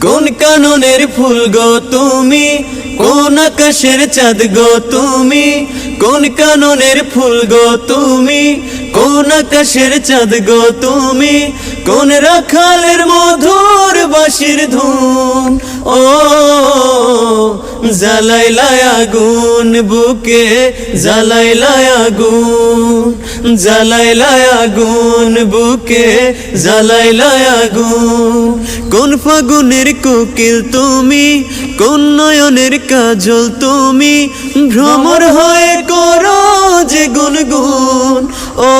কোন কাননের ফুল গো তুমি? কোন আকাশের চাঁদ গো তুমি? কোন কাননের ফুল গো তুমি? কোন আকাশের চাঁদ গো তুমি? কোন রাখালের মধুর বাসির ধুন? ও জ্বালাইলায় আগুন বুকে জ্বালাইলায় আগুন জ্বালাইলায় আগুন বুকে জ্বালাইলায় আগুন কোন ফাগুনের কোকিল তুমি, কোন নয়নের কাজল তুমি, ভ্রমর হয়ে করো যে গুনগুন। ও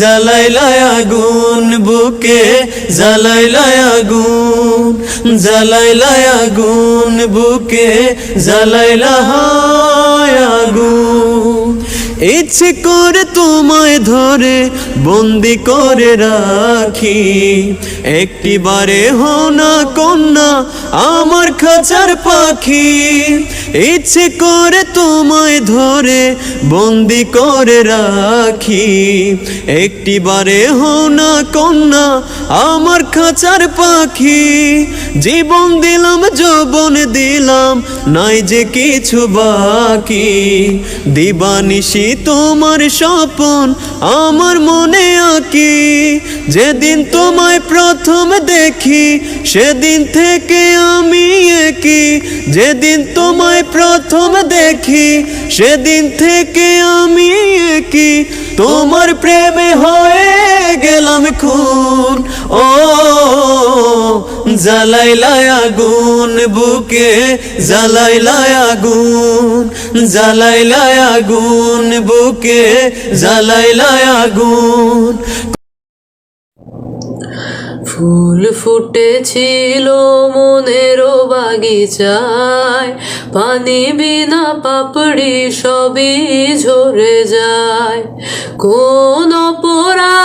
জ্বালাইলায় আগুন বুকে জ্বালাইলায় আগুন জ্বালাইলায় আগুন বুকে জ্বালাইলায় আগুন। ইচ্ছে করে তোমায় ধরে, বন্দি করে রাখি। একটি বারে না কন্যা, আমার খাঁচার পাখি। ইচ্ছে করে তোমায় ধরে, বন্দি করে রাখি। একটি বারে না কন্যা, আমার খাঁচার পাখি। জীবন দিলাম, যৌবন দিলাম, নাই যে কিছু বাকি। দিবানিশি তোমার স্বপন, আমার মনে আঁকি। যেদিন তোমায় প্রথম দেখি, সেদিন থেকে আমি একই। যেদিন তোমায় প্রথম দেখি, সেদিন থেকে আমি একই। তোমার প্রেমে হয়ে গেলাম খুন, ও জ্বালাইলায় আগুন বুকে জ্বালাইলায় আগুন জ্বালাইলায় আগুন বুকে জ্বালাইলায় আগুন ফুল ফুটেছিল মনের বাগিচায়, পানি বিনা পাপড়ি সবই ঝরে যায়। কোন অপরাধে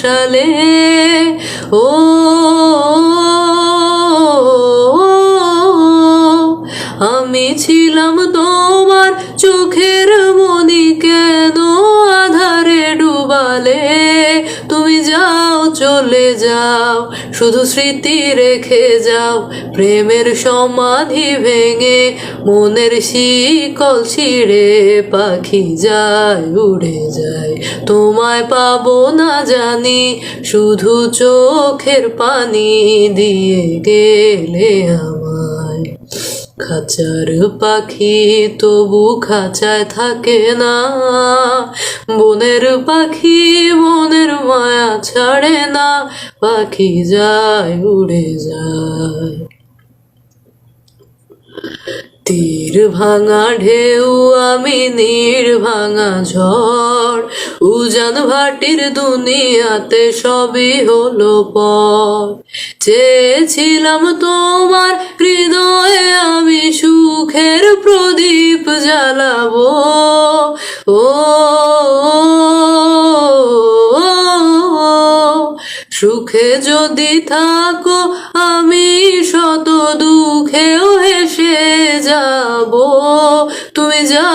ভাসালে ও আমি ছিলাম তোমার চোখের মনি কেন আধারে ডুবালে? তুমি যাও চলে যাও, শুধু স্মৃতি রেখে যাও, প্রেমের সমাধি ভেঙে মনের শিকল ছিঁড়ে পাখি যায়, উড়ে যায়। তোমায় পাবো না জানি, শুধু চোখের পানি দিয়ে গেলে আমায়। খাঁচার পাখি তবু খাঁচায় থাকে না, বনের পাখি ছাড়ে না, পাখি যায়, উড়ে যায়। তীর ভাঙা ঢেউ, আমি নীর ভাঙা ঝড়। উজান ভাটির দুনিয়াতে সবই হলো পর চেয়েছিলাম তোমার হৃদয়ে আমি সুখের প্রদীপ জ্বালাবো। ও যদি থাকো আমি শত দুঃখেও হেসে যাব। তুমি যা